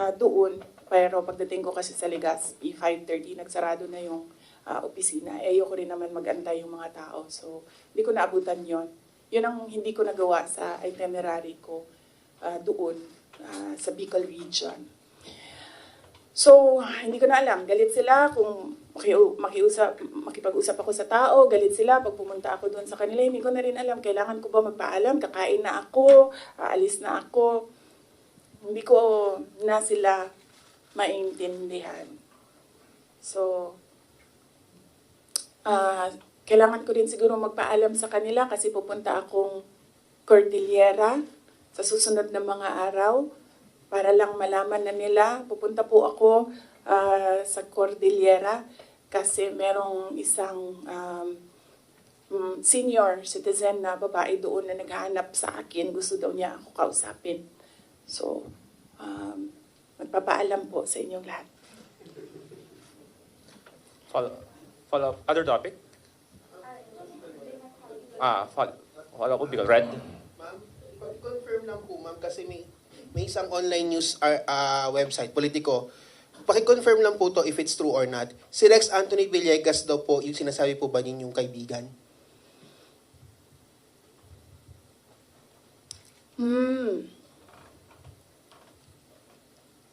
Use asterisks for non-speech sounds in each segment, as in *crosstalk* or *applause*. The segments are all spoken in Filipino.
ah, doon. Pero pagdating ko kasi sa Legazpi, 5.30, nagsarado na yung ah, opisina. Eh, ayoko rin naman magantay yung mga tao. So, hindi ko naabutan yon. Yun ang hindi ko nagawa sa itinerary ko ah, doon ah, sa Bicol region. So, hindi ko na alam. Galit sila kung makiu- makiusap, makipag-usap ako sa tao. Galit sila pag pumunta ako doon sa kanila. Hindi ko na rin alam. Kailangan ko ba magpaalam? Kakain na ako? Aalis na ako? Hindi ko na sila maintindihan. So, ah kailangan ko rin siguro magpaalam sa kanila kasi pupunta akong Cordillera sa susunod na mga araw para lang malaman na nila. Pupunta po ako ah, sa Cordillera kasi merong isang um, mm, senior citizen na babae doon na naghahanap sa akin. Gusto daw niya ako kausapin. So, um, magpapaalam po sa inyong lahat. Follow, follow other topic? Ah, follow, follow up because red. Ma'am, confirm lang po ma'am kasi may may isang online news uh, uh, website, Politico. Paki-confirm lang po to if it's true or not. Si Rex Anthony Villegas daw po, yung sinasabi po ba ninyong kaibigan? Hmm.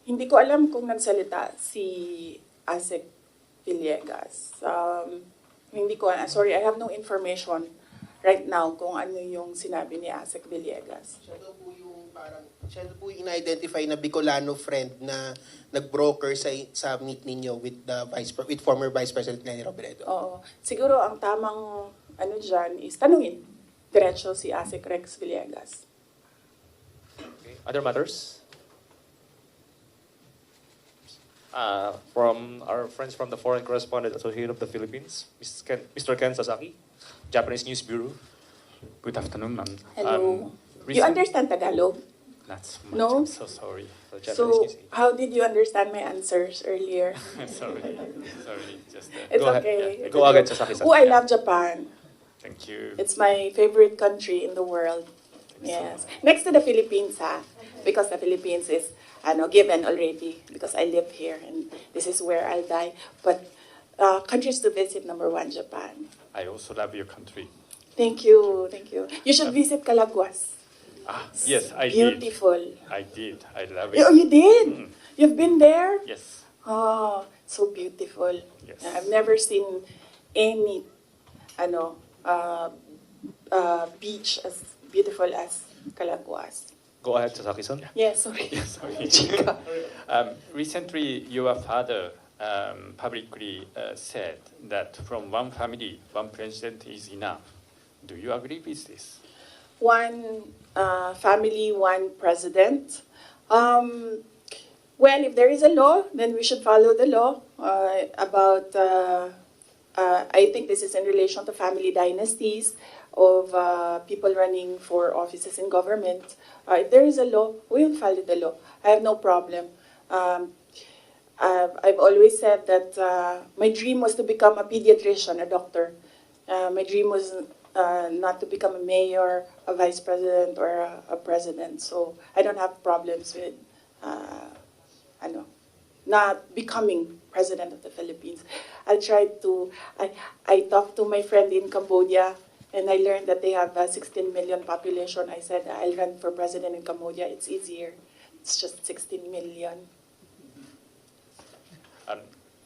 Hindi ko alam kung nagsalita si Asek Villegas. Um, hindi ko, sorry, I have no information right now kung ano yung sinabi ni Asek Villegas. Siya daw po yung parang, siya daw po yung in-identify na Bicolano friend na nag-broker sa sa meet ninyo with the vice with former Vice President Lenny Robredo. Oo. Siguro ang tamang ano dyan is tanungin diretso si Asek Rex Villegas. Okay. Other matters? Uh, from our friends from the Foreign Correspondent Association of the Philippines, Mr. Ken, Mr. Ken Sasaki, Japanese News Bureau. Good afternoon, ma'am. Hello. Um, you understand Tagalog? Not so much. No? I'm so sorry. So, how did you understand my answers earlier? *laughs* sorry. Sorry. Just uh, It's Go ahead. okay. Yeah. It's Go okay. ahead, Sasaki-san. Oh, I Yeah. love Japan. thank you. It's my favorite country in the world. Thank so Yes. much. Next to the Philippines, ha? Because the Philippines is ano, given already because I live here and this is where I'll die. But uh, countries to visit, number one, Japan. I also love your country. Thank you, thank you. You should visit Calaguas. Ah, yes, I did. Beautiful. I did. I love it. Oh, you did? Mm. You've been there? Yes. Oh, so beautiful. Yes. I've never seen any ano uh, uh, beach as beautiful as Calaguas. Go ahead, Sasaki-san. Yes, sorry. *laughs* Sorry. *laughs* *laughs* um, recently, your father um, publicly uh, said that from one family, one president is enough. Do you agree with this? One uh, family, one president. Um, well, if there is a law, then we should follow the law uh, about. Uh, uh, I think this is in relation to family dynasties of uh, people running for offices in government. Uh, if there is a law, we will follow the law. I have no problem. Um, I've, I've always said that uh, my dream was to become a pediatrician, a doctor. Uh, my dream was uh, not to become a mayor, a vice president, or a, a president. So I don't have problems with, uh, ano, not becoming president of the Philippines. I tried to, I, I talked to my friend in Cambodia, and I learned that they have a 16 million population. I said, I'll run for president in Cambodia. It's easier. It's just 16 million. And,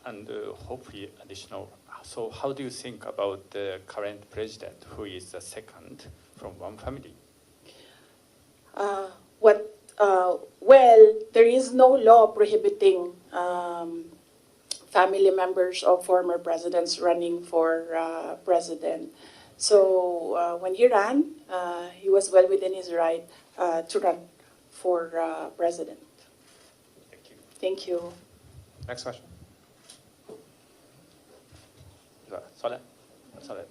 and uh, hopefully additional. So, how do you think about the current president, who is the second from one family? Uh, what, uh, well, there is no law prohibiting um, family members of former presidents running for uh, president. So uh, when he ran, uh, he was well within his right uh, to run for uh, president. Thank you. Thank you. Next question. Soleh. Soleh.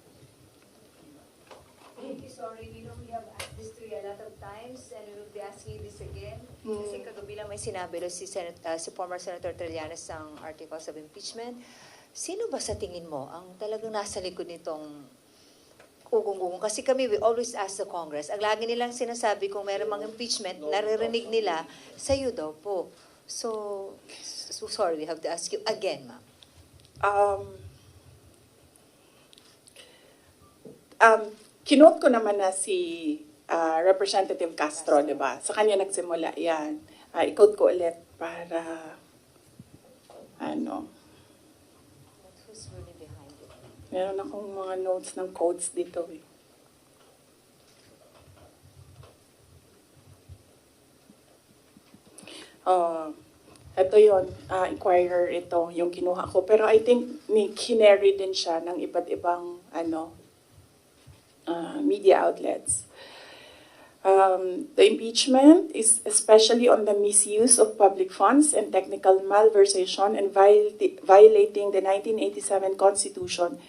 Thank you, sorry, we know we have asked this to you a lot of times and we will be asking this again. Mm. Kasi kagabi lang may sinabi doon si, Senat, uh, si former Senator Trillanes ng articles of impeachment. Sino ba sa tingin mo ang talagang nasa likod nitong ugong-ugong? Kasi kami, we always ask the Congress. Ang lagi nilang sinasabi kung meron mang impeachment, naririnig nila, sa iyo daw po. So, so sorry, we have to ask you again, ma'am. Um, um, kinote ko naman na si ah, Representative Castro, di ba? Sa kanya nagsimula yan. Uh, i-quote ko ulit para, ano, meron akong mga notes ng quotes dito eh. Uh, ito yon uh, Inquirer ito, yung kinuha ko. Pero I think ni kinary din siya ng iba't ibang ano, uh, media outlets. Um, the impeachment is especially on the misuse of public funds and technical malversation and viol- violating the 1987 Constitution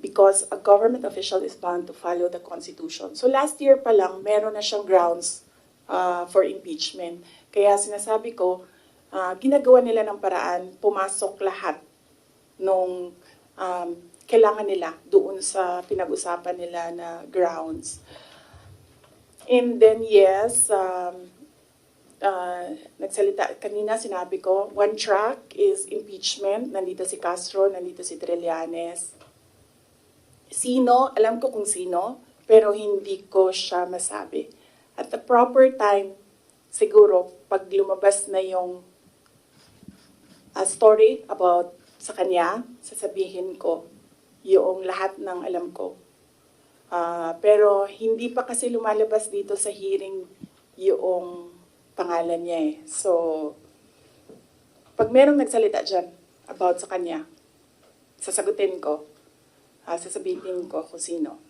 because a government official is bound to follow the Constitution. So last year pa lang, meron na siyang grounds uh, for impeachment. Kaya sinasabi ko, uh, ginagawa nila ng paraan, pumasok lahat nung um, kailangan nila doon sa pinag-usapan nila na grounds. And then yes, um, uh, nagsalita, kanina sinabi ko, one track is impeachment. Nandito si Castro, nandito si Trillanes. Sino, alam ko kung sino, pero hindi ko siya masabi. At the proper time, siguro, pag lumabas na yung uh, story about sa kanya, sasabihin ko yung lahat ng alam ko. Ah, pero hindi pa kasi lumalabas dito sa hearing yung pangalan niya eh. So, pag merong nagsalita dyan about sa kanya, sasagutin ko, ah, sasabihin ko kung sino.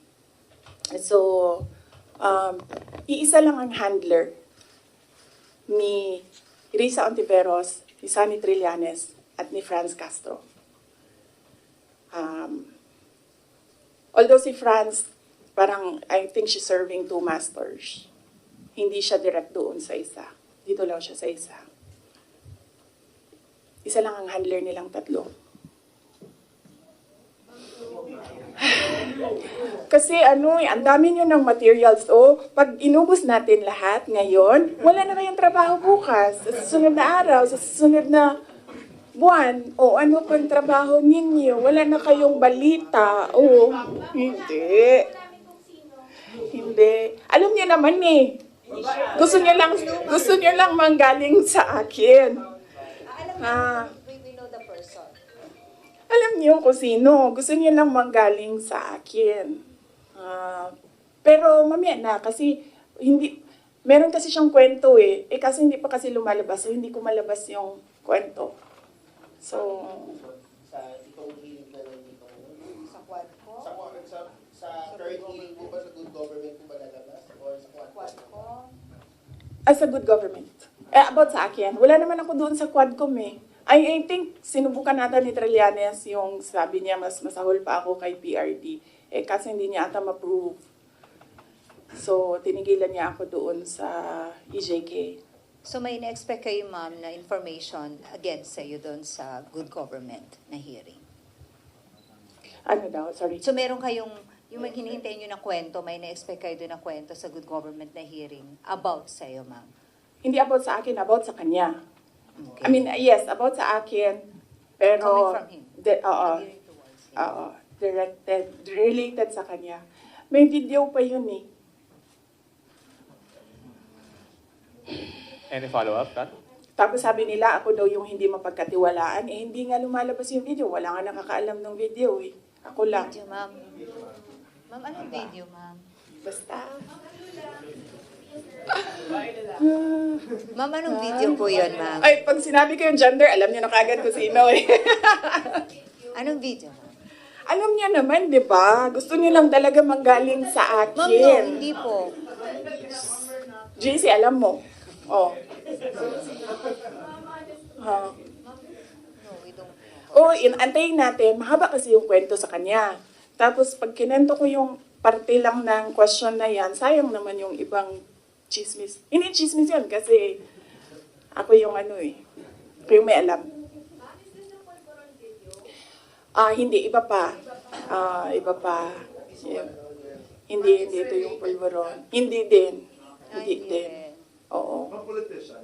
So, um, iisa lang ang handler ni Risa Ontiveros, ni Sunny Trillanes, at ni Franz Castro. Um, although si Franz, parang I think she's serving two masters. Hindi siya direct doon sa isa. Dito lang siya sa isa. Isa lang ang handler nilang tatlo. Kasi ano eh, ang dami nyo ng materials. O, pag inubos natin lahat ngayon, wala na kayong trabaho bukas. Sa susunod na araw, sa susunod na buwan, o ano pang trabaho ninyo. Wala na kayong balita. O, hindi. Hindi. Alam niyo naman eh. Gusto niyo lang, gusto niyo lang manggaling sa akin. Ah. Alam niyo kung sino. Gusto niyo lang manggaling sa akin. Ah, pero mamaya na kasi hindi meron kasi siyang kwento eh. Eh kasi hindi pa kasi lumalabas. So hindi ko malabas yung kwento. So, Sa itong hearing na nandito. Sa quad ko? Sa, sa, sa third hearing po ba sa good government po ba lalabas? Or sa quad? Quad ko? as a good government. Eh, about sa akin, wala naman ako doon sa Quadcom eh. I, I think sinubukan natin ni Trillanes yung sabi niya mas masahol pa ako kay PRD. Eh kasi hindi niya ata ma-prove. So, tinigilan niya ako doon sa EJK. So may na-expect kayo, ma'am, na information against sa'yo doon sa good government na hearing. Ano daw? Sorry. So meron kayong, yung may hinihintay nyo na kwento, may na-expect kayo doon na kwento sa good government na hearing about sa'yo, ma'am. Hindi about sa akin, about sa kanya. Okay. I mean, yes, about sa akin. Pero, Coming from him. De- oo. Oo. Directed, related sa kanya. May video pa yun eh. Any follow-up, Kat? Tapos sabi nila, ako daw yung hindi mapagkatiwalaan. Eh, hindi nga lumalabas yung video. Wala nga nakakaalam ng video eh. Ako lang. Video, ma'am. Ma'am, anong video, ma'am? Basta. Ma'am, anong video po yun, ma'am? Ay, pag sinabi ko yung gender, alam niyo na kagad kung sino eh. *laughs* Anong video, alam niya naman, di ba? Gusto niyo lang talaga manggaling sa akin. Ma'am, no, hindi po. JC, alam mo. Oh. Ha. No, we don't. Oh, in antayin natin. Mahaba kasi yung kwento sa kanya. Tapos pag kinento ko yung parte lang ng question na yan, sayang naman yung ibang chismis. Hindi chismis yun kasi ako yung ano eh. Ako yung may alam. Ah, hindi. Iba pa. Ah, iba pa. Yeah. Hindi, hindi ito yung pulveron. Hindi din. Hindi din. Oo. Mga politician,